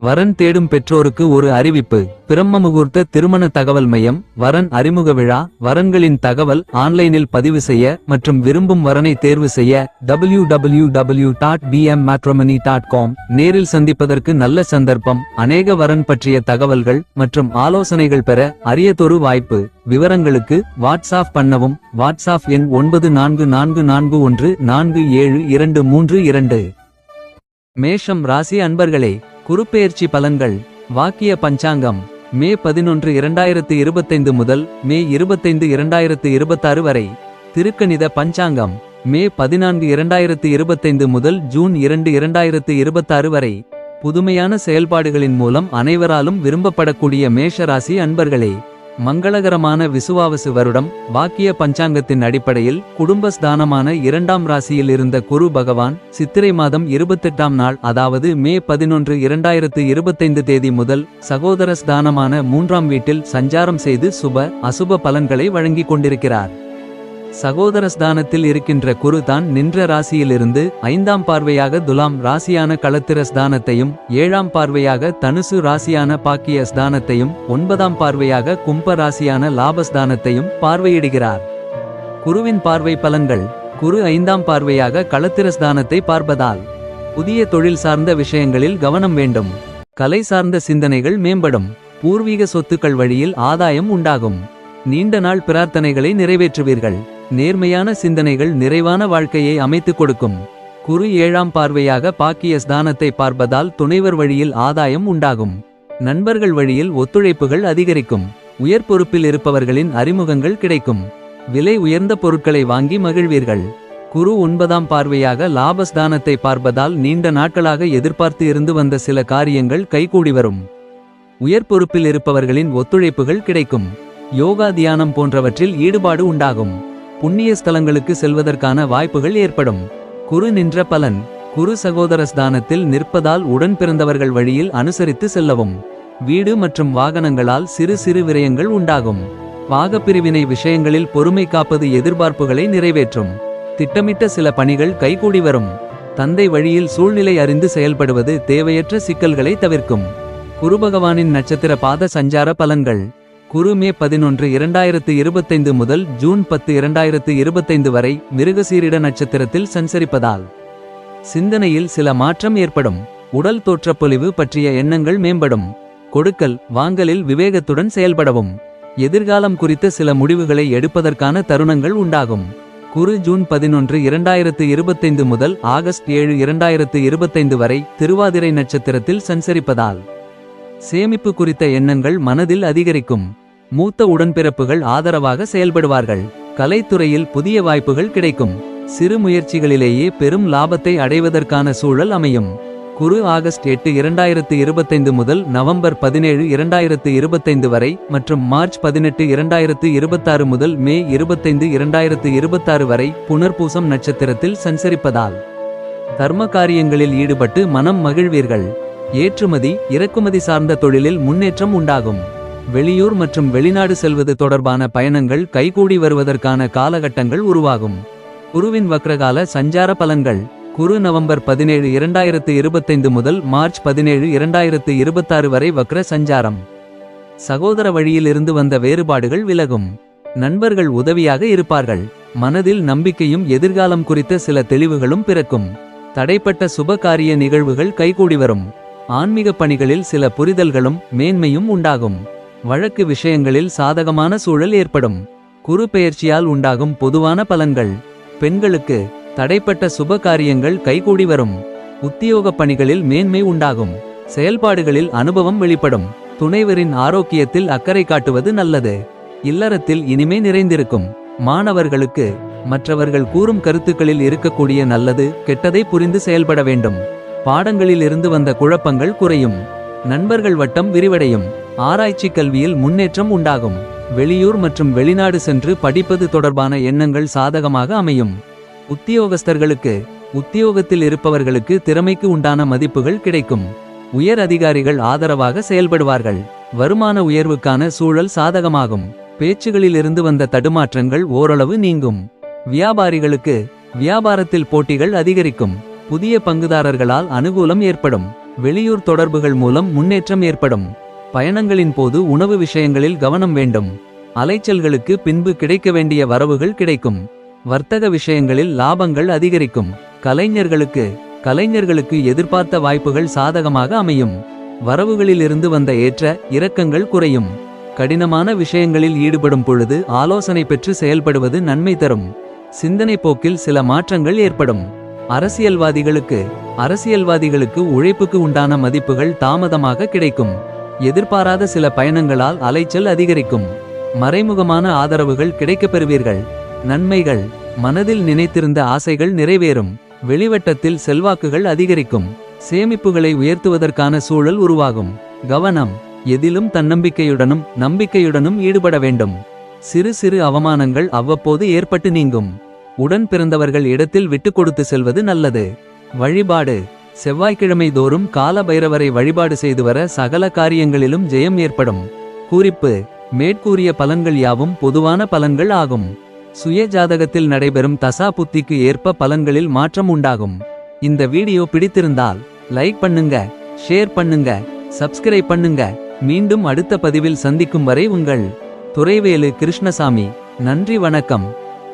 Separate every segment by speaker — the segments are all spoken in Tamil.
Speaker 1: வரன் தேடும் பெற்றோருக்கு ஒரு அறிவிப்பு. பிரம்ம முகூர்த்த திருமண தகவல் மையம் வரன் அறிமுக விழா வரன்களின் தகவல் ஆன்லைனில் பதிவு செய்ய மற்றும் விரும்பும் வரனை தேர்வு செய்ய W W W dot BM dot com நேரில் சந்திப்பதற்கு நல்ல சந்தர்ப்பம் அநேக வரன் பற்றிய தகவல்கள் மற்றும் ஆலோசனைகள் பெற அரியதொரு வாய்ப்பு. விவரங்களுக்கு வாட்ஸ்ஆப் பண்ணவும் வாட்ஸ்ஆப் எண் ஒன்பது நான்கு நான்கு நான்கு ஒன்று நான்கு ஏழு இரண்டு மூன்று இரண்டு. மேஷம் ராசி அன்பர்களே குருப்பெயர்ச்சி பலன்கள். வாக்கிய பஞ்சாங்கம். மே பதினொன்று இரண்டாயிரத்து இருபத்தைந்து முதல் மே இருபத்தைந்து இரண்டாயிரத்து இருபத்தாறு வரை. திருக்கணித பஞ்சாங்கம். மே பதினான்கு இரண்டாயிரத்து இருபத்தைந்து முதல் ஜூன் இரண்டு இரண்டாயிரத்து இருபத்தாறு வரை. புதுமையான செயல்பாடுகளின் மூலம் அனைவராலும் விரும்பப்படக்கூடிய மேஷ ராசி அன்பர்களே மங்களகரமான விசுவாவசு வருடம் வாக்கிய பஞ்சாங்கத்தின் அடிப்படையில் குடும்பஸ்தானமான இரண்டாம் ராசியில் இருந்த குரு பகவான் சித்திரை மாதம் இருபத்தெட்டாம் நாள் அதாவது மே பதினொன்று இரண்டாயிரத்து இருபத்தைந்து தேதி முதல் சகோதர ஸ்தானமான மூன்றாம் வீட்டில் சஞ்சாரம் செய்து சுப அசுப பலன்களை வழங்கிக் கொண்டிருக்கிறார். சகோதர ஸ்தானத்தில் இருக்கின்ற குரு தான் நின்ற ராசியிலிருந்து ஐந்தாம் பார்வையாக துலாம் ராசியான களத்திர ஸ்தானத்தையும் ஏழாம் பார்வையாக தனுசு ராசியான பாக்கிய ஸ்தானத்தையும் ஒன்பதாம் பார்வையாக கும்ப ராசியான லாபஸ்தானத்தையும் பார்வையிடுகிறார். குருவின் பார்வை பலன்கள். குரு ஐந்தாம் பார்வையாக களத்திர ஸ்தானத்தை பார்ப்பதால் புதிய தொழில் சார்ந்த விஷயங்களில் கவனம் வேண்டும். கலை சார்ந்த சிந்தனைகள் மேம்படும். பூர்வீக சொத்துக்கள் வழியில் ஆதாயம் உண்டாகும். நீண்ட நாள் பிரார்த்தனைகளை நிறைவேற்றுவீர்கள். நேர்மையான சிந்தனைகள் நிறைவான வாழ்க்கையை அமைத்துக் கொடுக்கும். குரு ஏழாம் பார்வையாக பாக்கிய ஸ்தானத்தை பார்ப்பதால் துணைவர் வழியில் ஆதாயம் உண்டாகும். நண்பர்கள் வழியில் ஒத்துழைப்புகள் அதிகரிக்கும். உயர் பொறுப்பில் இருப்பவர்களின் அறிமுகங்கள் கிடைக்கும். விலை உயர்ந்த பொருட்களை வாங்கி மகிழ்வீர்கள். குரு ஒன்பதாம் பார்வையாக லாபஸ்தானத்தை பார்ப்பதால் நீண்ட நாட்களாக எதிர்பார்த்து இருந்து வந்த சில காரியங்கள் கைகூடி வரும். உயர் பொறுப்பில் இருப்பவர்களின் ஒத்துழைப்புகள் கிடைக்கும். யோகா தியானம் போன்றவற்றில் ஈடுபாடு உண்டாகும். புண்ணிய ஸ்தலங்களுக்கு செல்வதற்கான வாய்ப்புகள் ஏற்படும். குரு நின்ற பலன் குரு சகோதர ஸ்தானத்தில் நிற்பதால் உடன் பிறந்தவர்கள் வழியில் அனுசரித்து செல்லவும். வீடு மற்றும் வாகனங்களால் சிறு சிறு விரயங்கள் உண்டாகும். பாகப்பிரிவினை விஷயங்களில் பொறுமை காப்பது எதிர்பார்ப்புகளை நிறைவேற்றும். திட்டமிட்ட சில பணிகள் கைகூடி வரும். தந்தை வழியில் சூழ்நிலை அறிந்து செயல்படுவது தேவையற்ற சிக்கல்களை தவிர்க்கும். குருபகவானின் நட்சத்திர பாத சஞ்சார பலன்கள். குரு மே பதினொன்று இரண்டாயிரத்து இருபத்தைந்து முதல் ஜூன் பத்து இரண்டாயிரத்து இருபத்தைந்து வரை மிருகசீரிட நட்சத்திரத்தில் சஞ்சரிப்பதால் சிந்தனையில் சில மாற்றம் ஏற்படும். உடல் தோற்றப்பொலிவு பற்றிய எண்ணங்கள் மேம்படும். கொடுக்கல் வாங்கலில் விவேகத்துடன் செயல்படவும். எதிர்காலம் குறித்த சில முடிவுகளை எடுப்பதற்கான தருணங்கள் உண்டாகும். குரு ஜூன் பதினொன்று இரண்டாயிரத்து இருபத்தைந்து முதல் ஆகஸ்ட் ஏழு இரண்டாயிரத்து இருபத்தைந்து வரை திருவாதிரை நட்சத்திரத்தில் சஞ்சரிப்பதால் சேமிப்பு குறித்த எண்ணங்கள் மனதில் அதிகரிக்கும். மூத்த உடன்பிறப்புகள் ஆதரவாக செயல்படுவார்கள். கலைத்துறையில் புதிய வாய்ப்புகள் கிடைக்கும். சிறு முயற்சிகளிலேயே பெரும் லாபத்தை அடைவதற்கான சூழல் அமையும். குரு ஆகஸ்ட் எட்டு இரண்டாயிரத்து இருபத்தைந்து முதல் நவம்பர் பதினேழு இரண்டாயிரத்து இருபத்தைந்து வரை மற்றும் மார்ச் பதினெட்டு இரண்டாயிரத்து இருபத்தாறு முதல் மே இருபத்தைந்து இரண்டாயிரத்து இருபத்தாறு வரை புனர்பூசம் நட்சத்திரத்தில் சஞ்சரிப்பதால். தர்ம காரியங்களில் ஈடுபட்டு மனம் மகிழ்வீர்கள். ஏற்றுமதி இறக்குமதி சார்ந்த தொழிலில் முன்னேற்றம் உண்டாகும். வெளியூர் மற்றும் வெளிநாடு செல்வது தொடர்பான பயணங்கள் கைகூடி வருவதற்கான காலகட்டங்கள் உருவாகும். குருவின் வக்ரகால சஞ்சார பலன்கள் குரு நவம்பர் பதினேழு இரண்டாயிரத்து இருபத்தைந்து முதல் மார்ச் பதினேழு இரண்டாயிரத்து இருபத்தாறு வரை வக்ர சஞ்சாரம். சகோதர வழியில் இருந்து வந்த வேறுபாடுகள் விலகும். நண்பர்கள் உதவியாக இருப்பார்கள். மனதில் நம்பிக்கையும் எதிர்காலம் குறித்த சில தெளிவுகளும் பிறக்கும். தடைப்பட்ட சுபகாரிய நிகழ்வுகள் கைகூடி வரும். ஆன்மீக பணிகளில் சில புரிதல்களும் மேன்மையும் உண்டாகும். வழக்கு விஷயங்களில் சாதகமான சூழல் ஏற்படும். குரு பெயர்ச்சியால் உண்டாகும் பொதுவான பலன்கள். பெண்களுக்கு தடைப்பட்ட சுப காரியங்கள் கைகூடி வரும். உத்தியோக பணிகளில் மேன்மை உண்டாகும். செயல்பாடுகளில் அனுபவம் வெளிப்படும். துணைவரின் ஆரோக்கியத்தில் அக்கறை காட்டுவது நல்லது. இல்லறத்தில் இனிமே நிறைந்திருக்கும். மாணவர்களுக்கு மற்றவர்கள் கூறும் கருத்துக்களில் இருக்கக்கூடிய நல்லது கெட்டதை புரிந்து செயல்பட வேண்டும். பாடங்களில் இருந்து வந்த குழப்பங்கள் குறையும். நண்பர்கள் வட்டம் விரிவடையும். ஆராய்ச்சி கல்வியில் முன்னேற்றம் உண்டாகும். வெளியூர் மற்றும் வெளிநாடு சென்று படிப்பது தொடர்பான எண்ணங்கள் சாதகமாக அமையும். உத்தியோகஸ்தர்களுக்கு உத்தியோகத்தில் இருப்பவர்களுக்கு திறமைக்கு உண்டான மதிப்புகள் கிடைக்கும். உயர் அதிகாரிகள் ஆதரவாக செயல்படுவார்கள். வருமான உயர்வுக்கான சூழல் சாதகமாகும். பேச்சுகளில் இருந்து வந்த தடுமாற்றங்கள் ஓரளவு நீங்கும். வியாபாரிகளுக்கு வியாபாரத்தில் போட்டிகள் அதிகரிக்கும். புதிய பங்குதாரர்களால் அனுகூலம் ஏற்படும். வெளியூர் தொடர்புகள் மூலம் முன்னேற்றம் ஏற்படும். பயணங்களின் போது உணவு விஷயங்களில் கவனம் வேண்டும். அலைச்சல்களுக்கு பின்பு கிடைக்க வேண்டிய வரவுகள் கிடைக்கும். வர்த்தக விஷயங்களில் லாபங்கள் அதிகரிக்கும். கலைஞர்களுக்கு கலைஞர்களுக்கு எதிர்பார்த்த வாய்ப்புகள் சாதகமாக அமையும். வரவுகளிலிருந்து வந்த ஏற்ற இரக்கங்கள் குறையும். கடினமான விஷயங்களில் ஈடுபடும் பொழுது ஆலோசனை பெற்று செயல்படுவது நன்மை தரும். சிந்தனை போக்கில் சில மாற்றங்கள் ஏற்படும். அரசியல்வாதிகளுக்கு அரசியல்வாதிகளுக்கு உழைப்புக்கு உண்டான மதிப்புகள் தாமதமாக கிடைக்கும். எதிர்பாராத சில பயணங்களால் அலைச்சல் அதிகரிக்கும். மறைமுகமான ஆதரவுகள் கிடைக்கப் பெறுவீர்கள் நன்மைகள் மனதில் நினைத்திருந்த ஆசைகள் நிறைவேறும். வெளிவட்டத்தில் செல்வாக்குகள் அதிகரிக்கும். சேமிப்புகளை உயர்த்துவதற்கான சூழல் உருவாகும். கவனம் எதிலும் தன்னம்பிக்கையுடனும் நம்பிக்கையுடனும் ஈடுபட வேண்டும். சிறு சிறு அவமானங்கள் அவ்வப்போது ஏற்பட்டு நீங்கும். உடன் பிறந்தவர்கள் இடத்தில் விட்டு கொடுத்து செல்வது நல்லது. வழிபாடு. செவ்வாய்க்கிழமை தோறும் கால பைரவரை வழிபாடு செய்து வர சகல காரியங்களிலும் ஜெயம் ஏற்படும். குறிப்பு. மேற்கூறிய பலன்கள் யாவும் பொதுவான பலன்கள் ஆகும். சுய ஜாதகத்தில் நடைபெறும் தசா புத்திக்கு ஏற்ப பலன்களில் மாற்றம் உண்டாகும். இந்த வீடியோ பிடித்திருந்தால் லைக் பண்ணுங்க ஷேர் பண்ணுங்க சப்ஸ்கிரைப் பண்ணுங்க. மீண்டும் அடுத்த பதிவில் சந்திக்கும் வரை உங்கள் துறைவேலு கிருஷ்ணசாமி. நன்றி வணக்கம்.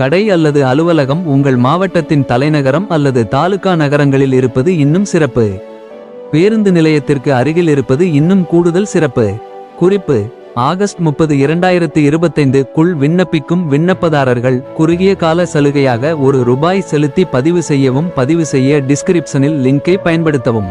Speaker 1: கடை அல்லது அலுவலகம் உங்கள் மாவட்டத்தின் தலைநகரம் அல்லது தாலுகா நகரங்களில் இருப்பது இன்னும் சிறப்பு. பேருந்து நிலையத்திற்கு அருகில் இருப்பது இன்னும் கூடுதல் சிறப்பு. குறிப்பு ஆகஸ்ட் முப்பது இரண்டாயிரத்து இருபத்தைந்து குள் விண்ணப்பிக்கும் விண்ணப்பதாரர்கள் குறுகிய கால சலுகையாக ஒரு ரூபாய் செலுத்தி பதிவு செய்யவும் பதிவு செய்ய டிஸ்கிரிப்ஷனில் லிங்கை பயன்படுத்தவும்.